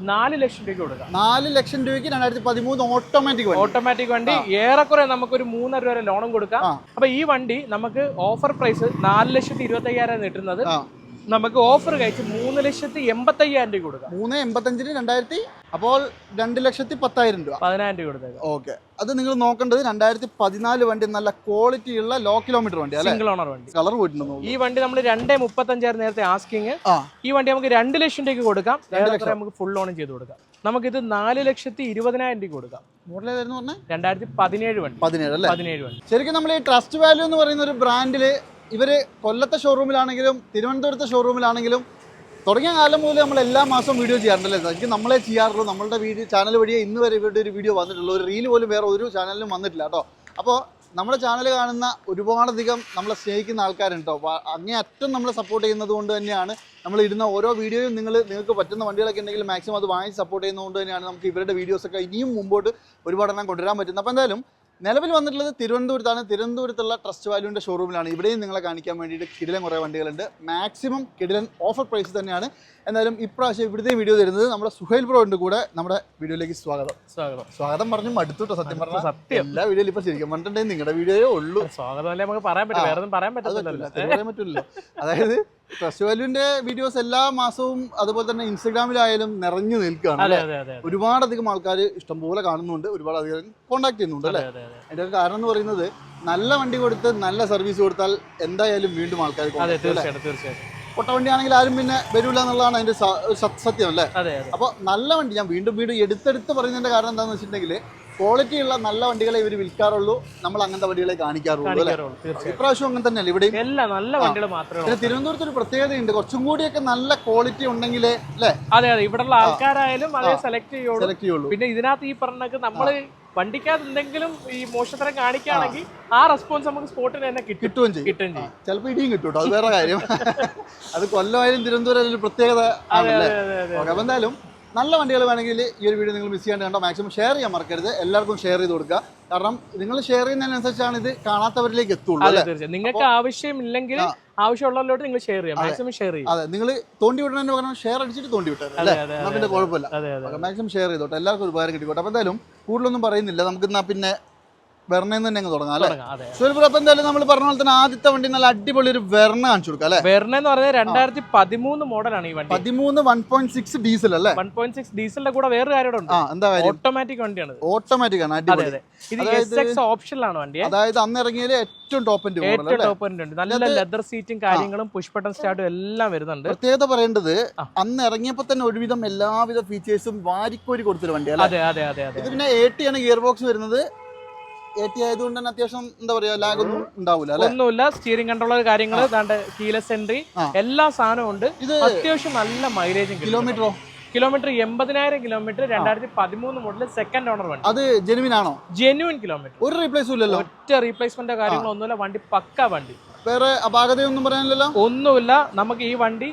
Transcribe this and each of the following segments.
നാല് ലക്ഷം രൂപയ്ക്ക് കൊടുക്കാം. നാല് ലക്ഷം രൂപയ്ക്ക് രണ്ടായിരത്തി പതിമൂന്ന് ഓട്ടോമാറ്റിക് വണ്ടി. ഓട്ടോമാറ്റിക് വണ്ടി. ഏറെക്കുറെ നമുക്കൊരു മൂന്നര രൂപ ലോണും കൊടുക്കാം. അപ്പൊ ഈ വണ്ടി നമുക്ക് ഓഫർ പ്രൈസ് നാല് ലക്ഷത്തി ഇരുപത്തി അയ്യായിരം കിട്ടുന്നത്. നമുക്ക് ഓഫർ കഴിച്ച് മൂന്ന് ലക്ഷത്തി എൺപത്തി അയ്യായിരം രൂപ കൊടുക്കാം. മൂന്ന് എൺപത്തഞ്ചിന് രണ്ടായിരത്തി അപ്പോൾ രണ്ട് ലക്ഷത്തി പത്തായിരം രൂപ. പതിനായിരം രൂപ കൊടുത്തേക്കാം. ഓക്കെ. അത് നിങ്ങൾ നോക്കേണ്ടത് രണ്ടായിരത്തി പതിനാല് വണ്ടി നല്ല ക്വാളിറ്റി ഉള്ള ലോ കിലോമീറ്റർ വണ്ടി സിംഗിൾ ഓണർ വണ്ടി. കളർ പോയിട്ടുണ്ടോ ഈ വണ്ടി നമ്മൾ രണ്ടേ മുപ്പത്തഞ്ചായിരം നേരത്തെ ആസ്കിങ് ഈ വണ്ടി നമുക്ക് രണ്ട് ലക്ഷം രൂപയ്ക്ക് കൊടുക്കാം. ഏറെക്കുറെ നമുക്ക് ഫുൾ ഓൺ ചെയ്ത് കൊടുക്കാം. നമുക്കിത് നാല് ലക്ഷത്തി ഇരുപതിനായിരം രൂപ കൊടുക്കാം. രണ്ടായിരത്തി പതിനേഴ് വണ്ടി. പതിനേഴ് അല്ലേ? പതിനേഴ് വണ്ടി. ശരിക്കും നമ്മൾ ഈ ട്രസ്റ്റ് വാല്യൂ എന്ന് പറയുന്ന ഒരു ബ്രാൻഡിൽ ഇവർ കൊല്ലത്തെ ഷോറൂമിലാണെങ്കിലും തിരുവനന്തപുരത്തെ ഷോറൂമിലാണെങ്കിലും തുടങ്ങിയ കാലം മുതൽ നമ്മൾ എല്ലാ മാസവും വീഡിയോ ചെയ്യാറുണ്ടല്ലേ? എനിക്ക് നമ്മളെ ചെയ്യാറുള്ളൂ. നമ്മളുടെ വീഡിയോ ചാനൽ വഴിയേ ഇന്ന് വരെ ഇവരുടെ ഒരു വീഡിയോ വന്നിട്ടുള്ളൂ. ഒരു റീൽ പോലും വേറെ ഒരു ചാനലിലും വന്നിട്ടില്ല കേട്ടോ. അപ്പോൾ നമ്മുടെ ചാനൽ കാണുന്ന ഒരുപാടധികം നമ്മളെ സ്നേഹിക്കുന്ന ആൾക്കാരുണ്ട് അപ്പോൾ അങ്ങേ അറ്റം നമ്മളെ സപ്പോർട്ട് ചെയ്യുന്നത് കൊണ്ട് തന്നെയാണ് നമ്മൾ ഇടുന്ന ഓരോ വീഡിയോയും നിങ്ങൾ നിങ്ങൾക്ക് പറ്റുന്ന വണ്ടികളൊക്കെ ഉണ്ടെങ്കിൽ മാക്സിമം അത് വാങ്ങി സപ്പോർട്ട് ചെയ്യുന്നതുകൊണ്ട് തന്നെയാണ് നമുക്ക് ഇവരുടെ വീഡിയോസൊക്കെ ഇനിയും മുമ്പോട്ട് ഒരുപാടെണ്ണം കൊണ്ടുവരാൻ പറ്റുന്നത്. അപ്പോൾ എന്തായാലും നിലവിൽ വന്നിട്ടുള്ളത് തിരുവനന്തപുരത്താണ്. തിരുവനന്തപുരത്തുള്ള ട്രസ്റ്റ് വാല്യൂവിന്റെ ഷോറൂമിലാണ് ഇവിടെയും നിങ്ങളെ കാണിക്കാൻ വേണ്ടിയിട്ട് കിടിലൻ കുറേ വണ്ടികളുണ്ട്. മാക്സിമം കിടിലൻ ഓഫർ പ്രൈസ് തന്നെയാണ്. എന്നാലും ഇപ്രാവശ്യം ഇവിടുത്തെ വീഡിയോ തരുന്നത് നമ്മുടെ സുഹൈൽ ബ്രോ ഉണ്ട് കൂടെ നമ്മുടെ വീഡിയോയിലേക്ക് സ്വാഗതം. സ്വാഗതം. സ്വാഗതം പറഞ്ഞു മടുത്തുട്ടോ സത്യം പറഞ്ഞാൽ സത്യം. എല്ലാ വീഡിയോയിലും ഇപ്പൊ ശരിക്കും പറഞ്ഞിട്ടുണ്ടെങ്കിൽ നിങ്ങളുടെ വീഡിയോയേ ഉള്ളൂ. സ്വാഗതം അല്ലേ നമുക്ക് പറയാൻ പറ്റില്ല പറയാൻ പറ്റില്ല അതായത് ട്രസ്റ്റ് വാല്യൂവിന്റെ വീഡിയോസ് എല്ലാ മാസവും അതുപോലെ തന്നെ ഇൻസ്റ്റാഗ്രാമിലായാലും നിറഞ്ഞു നിൽക്കുകയാണ് അതെ അധികം ആൾക്കാർ ഇഷ്ടംപോലെ കാണുന്നുണ്ട് ഒരുപാട് അധികം കോൺടാക്ട് ചെയ്യുന്നുണ്ട് അല്ലേ? അതെ അതെ അതിന്റെ ഒരു കാരണം എന്ന് പറയുന്നത് നല്ല വണ്ടി കൊടുത്ത് നല്ല സർവീസ് കൊടുത്താൽ എന്തായാലും വീണ്ടും ആൾക്കാർ അതെ തീർച്ചയായിട്ടും തീർച്ചയായിട്ടും. പൊട്ട വണ്ടി ആണെങ്കിൽ ആരും പിന്നെ വരില്ല എന്നുള്ളതാണ് അതിന്റെ സത്യം അല്ലേ? അപ്പൊ നല്ല വണ്ടി ഞാൻ വീണ്ടും വീണ്ടും എടുത്തെടുത്ത് പറയുന്നതിന്റെ കാരണം എന്താണെന്ന് വെച്ചിട്ടുണ്ടെങ്കിൽ ക്വാളിറ്റി ഉള്ള നല്ല വണ്ടികളെ ഇവർ വിൽക്കാറുള്ളൂ. നമ്മൾ അങ്ങനത്തെ വണ്ടികളെ കാണിക്കാറുള്ളൂ അല്ലേ? ഇപ്രാവശ്യം അങ്ങനെ തന്നെയല്ലേ ഇവിടെ എല്ലാം നല്ല വണ്ടികൾ മാത്രമേ പിന്നെ തിരുവനന്തപുരത്ത് ഒരു പ്രത്യേകതയുണ്ട്. കുറച്ചും കൂടിയൊക്കെ നല്ല ക്വാളിറ്റി ഉണ്ടെങ്കിലേ അല്ലേ? അതെ അതെ. ഇവിടെയുള്ള ആൾക്കാരായാലും അതേ സെലക്ട് ചെയ്യുള്ളൂ. സെലക്ട് ചെയ്യുള്ളൂ. പിന്നെ ഇതിനകത്ത് ഈ പറഞ്ഞൊക്കെ നമ്മൾ വണ്ടിക്കകത്ത് എന്തെങ്കിലും ഈ മോശത്തരം കാണിക്കുകയാണെങ്കിൽ ആ. റെസ്പോൺസ് നമുക്ക് സ്പോട്ടിന് തന്നെ കിട്ടും. കിട്ടുകയും ചെയ്യും. കിട്ടുകയും ചെയ്യും. ചിലപ്പോൾ ഇടിയും കിട്ടും കേട്ടോ. അത് വേറെ കാര്യം. അത് കൊല്ലമായാലും തിരുവനന്തപുരം ഒരു പ്രത്യേകത ആണല്ലേ? എന്തായാലും നല്ല വണ്ടികൾ വേണമെങ്കിൽ ഈ ഒരു വീഡിയോ നിങ്ങൾ മിസ് ചെയ്യാണ്ട് കണ്ടോ? മാക്സിമം ഷെയർ ചെയ്യാൻ മറക്കരുത്. എല്ലാവർക്കും ഷെയർ ചെയ്ത് കൊടുക്കുക. കാരണം നിങ്ങൾ ഷെയർ ചെയ്യുന്നതിനനുസരിച്ചാണ് ഇത് കാണാത്തവരിലേക്ക് എത്തുള്ളൂ അതെ അല്ലേ? തീർച്ചയായും. നിങ്ങൾക്ക് ആവശ്യമില്ലെങ്കിൽ. ആവശ്യമുള്ളവരിലോട്ട് നിങ്ങൾ ഷെയർ ചെയ്യാം. മാക്സിമം ഷെയർ ചെയ്യും. അതെ നിങ്ങൾ തോണ്ടി വിടണമെന്ന് പകരം ഷെയർ അടിച്ചിട്ട് തോണ്ടി വിട്ടത് അല്ലേ? പിന്നെ കുഴപ്പമില്ല. മാക്സിമം ഷെയർ ചെയ്തോട്ടെ. എല്ലാവർക്കും ഒരു ഉപകാരം കിട്ടിക്കോട്ടെ. അപ്പോൾ എന്തായാലും കൂടുതലൊന്നും പറയുന്നില്ല. നമുക്ക് എന്നാൽ പിന്നെ വെർണയിൽ തന്നെ അങ്ങ് തുടങ്ങാം അല്ലേ? സുനിൽ അതെ അപ്പോൾ എന്തായാലും നമ്മൾ പറഞ്ഞ പോലെ തന്നെ ആദ്യത്തെ വണ്ടി നല്ല അടിപൊളി ഒരു വെർണ കാണിച്ചു കൊടുക്കാം അല്ലേ? വെർണ എന്ന് പറഞ്ഞാൽ രണ്ടായിരത്തി പതിമൂന്ന് മോഡലാണ് ഈ വണ്ടി. പതിമൂന്ന് വൺ പോയിന്റ് സിക്സ് ഡീസൽ അല്ലേ? വൺ പോയിന്റ് സിക്സ് ഡീസലിന്റെ കൂടെ വേറെ കാര്യം എന്താ ഓട്ടോമാറ്റിക് വണ്ടിയാണ് ഓട്ടോമാറ്റിക് ആണ് അടിപൊളി. ഇത് അതായത് എസ് എക്സ് ഓപ്ഷനിലാണ് വണ്ടി അതായത് അന്ന് ഇറങ്ങിയതിൽ ഏറ്റവും ടോപ്പ് ഏറ്റവും ടോപ്പ് ഉണ്ട്. നല്ല ലെതർ സീറ്റും കാര്യങ്ങളും പുഷ് ബട്ടൺ സ്റ്റാർട്ടും എല്ലാം വരുന്നുണ്ട്. പ്രത്യേകത പറയേണ്ടത് അന്ന് ഇറങ്ങിയപ്പോൾ തന്നെ ഒരുവിധം എല്ലാവിധ ഫീച്ചേഴ്സും വാരിക്കോരി കൊടുത്തൊരു വണ്ടിയാണ് അതെ അതെ അതെ അതെ ഇത് പിന്നെ എ ടി ആണ് ഗിയർ ബോക്സ് വരുന്നത്. എ ടി ആയതുകൊണ്ട് തന്നെ അത്യാവശ്യം എന്താ പറയാ ലാഗ് ഒന്നും ഉണ്ടാവില്ല അല്ലെ? ഒന്നുമില്ല സ്റ്റിയറിംഗ് കൺട്രോളർ കാര്യങ്ങൾ കീലസ് എൻട്രി. എല്ലാ സാധനവും ഉണ്ട്. ഇത് അത്യാവശ്യം നല്ല മൈലേജും കിലോമീറ്ററോ കിലോമീറ്റർ എൺപതിനായിരം കിലോമീറ്റർ രണ്ടായിരത്തി പതിമൂന്ന് മുതൽ സെക്കൻഡ് ഓണർ വണ്ടി. അത് ജെനുവിൻ ആണോ? ജെനുവിൻ കിലോമീറ്റർ ഒരു റീപ്ലേസും ഇല്ലല്ലോ? ഒറ്റ റീപ്ലേസ്മെന്റ് കാര്യങ്ങളൊന്നുമില്ല വണ്ടി പക്ക വണ്ടി. വേറെ അപാകതയൊന്നും പറയാനില്ലല്ലോ? ഒന്നുമില്ല നമുക്ക് ഈ വണ്ടി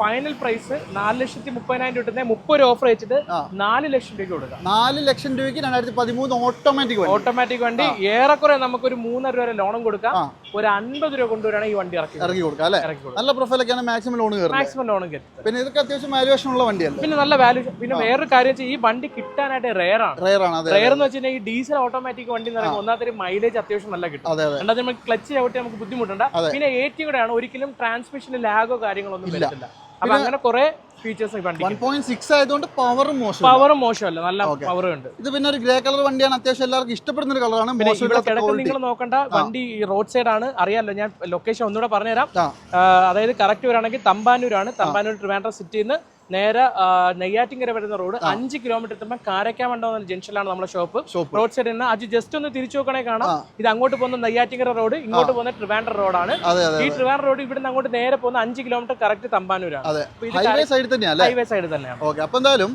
ഫൈനൽ പ്രൈസ് നാല് ലക്ഷത്തി മുപ്പതിനായിരം രൂപ കിട്ടുന്ന മുപ്പത് ഓഫർ വെച്ചിട്ട്. നാല് ലക്ഷം രൂപ കൊടുക്കാം. നാല് ലക്ഷം രൂപയ്ക്ക് രണ്ടായിരത്തി പതിമൂന്ന് ഓട്ടോമാറ്റിക് വണ്ടി. ഓട്ടോമാറ്റിക് വണ്ടി. ഏറെക്കുറെ നമുക്ക് ഒരു മൂന്നര രൂപ ലോണും കൊടുക്കാം. ഒരു അൻപത് രൂപ കൊണ്ടുവരാണ് ഈ വണ്ടി ഇറക്കി ഇറക്കി കൊടുക്കാം അല്ലേ? നല്ല പ്രൊഫൈലൊക്കെയാണ് മാക്സിമം ലോൺ മാക്സിമം ലോണും കിട്ടും. പിന്നെ ഇതൊക്കെ അത്യാവശ്യം വാല്യുവേഷൻ ഉള്ള വണ്ടിയല്ലേ? പിന്നെ നല്ല വാല്യൂ പിന്നെ വേറൊരു കാര്യം വെച്ചാൽ ഈ വണ്ടി കിട്ടാനായിട്ട് റെയർ ആണ്. റയർ ആണ് റെയർ എന്ന് വെച്ചിട്ടുണ്ടെങ്കിൽ ഈ ഡീസൽ ഓട്ടോമാറ്റിക് വണ്ടി എന്ന് പറയുമ്പോൾ ഒന്നാമത്തെ മൈലേജ് അത്യാവശ്യം നല്ല കിട്ടും. രണ്ടാമത് നമുക്ക് ക്ലച്ച് ചവിട്ടി നമുക്ക് ബുദ്ധിമുട്ടുണ്ട്. പിന്നെ എ ടി കൂടെ ആണ്. ഒരിക്കലും ട്രാൻസ്മിഷൻ ലാഗോ കാര്യങ്ങളൊന്നും വരത്തില്ല. അപ്പൊ അങ്ങനെ കുറെ ഫീച്ചേഴ്സ് വൺ പോയിന്റ് സിക്സ് ആയതുകൊണ്ട് പവറും മോശം പവറും മോശമല്ല നല്ല. പവർ ഉണ്ട്. ഇത് പിന്നെ ഒരു ഗ്രേ കളർ വണ്ടിയാണ്. അത്യാവശ്യം എല്ലാവർക്കും ഇഷ്ടപ്പെടുന്ന ഒരു കളറാണ് മോശമില്ലാത്ത നിങ്ങൾ നോക്കണ്ട വണ്ടി ഈ റോഡ് സൈഡ് ആണ്. അറിയാമല്ലോ ഞാൻ ലൊക്കേഷൻ ഒന്നുകൂടെ പറഞ്ഞുതരാം. അതായത് കറക്റ്റ് വരാണെങ്കിൽ തമ്പാനൂരാണ്. തമ്പാനൂർ ട്രിവാൻഡ്രം സിറ്റിയിൽ നിന്ന് നേരെ നെയ്യാറ്റിങ്കര വരുന്ന റോഡ്. അഞ്ച് കിലോമീറ്റർ എത്തുമ്പോൾ കാരക്കാമണ്ടെന്ന ജംഗ്ഷനിലാണ് നമ്മുടെ ഷോപ്പ് റോഡ് സൈഡിൽ നിന്ന് അത് ജസ്റ്റ് ഒന്ന് തിരിച്ചു നോക്കണേ കാണാം. ഇത് അങ്ങോട്ട് പോകുന്ന നെയ്യാറ്റിങ്കര റോഡ് ഇങ്ങോട്ട് പോകുന്ന ട്രിവാൻഡർ റോഡാണ് ഈ ട്രിവാൻഡർ റോഡ് ഇവിടുന്ന് അങ്ങോട്ട് നേരെ പോകുന്ന അഞ്ച് കിലോമീറ്റർ കറക്റ്റ് തമ്പാനൂരാണ്. ഹൈവേ തന്നെയാണ് ഹൈവേ സൈഡ് തന്നെയാണ്. ഓക്കെ അപ്പൊ എന്തായാലും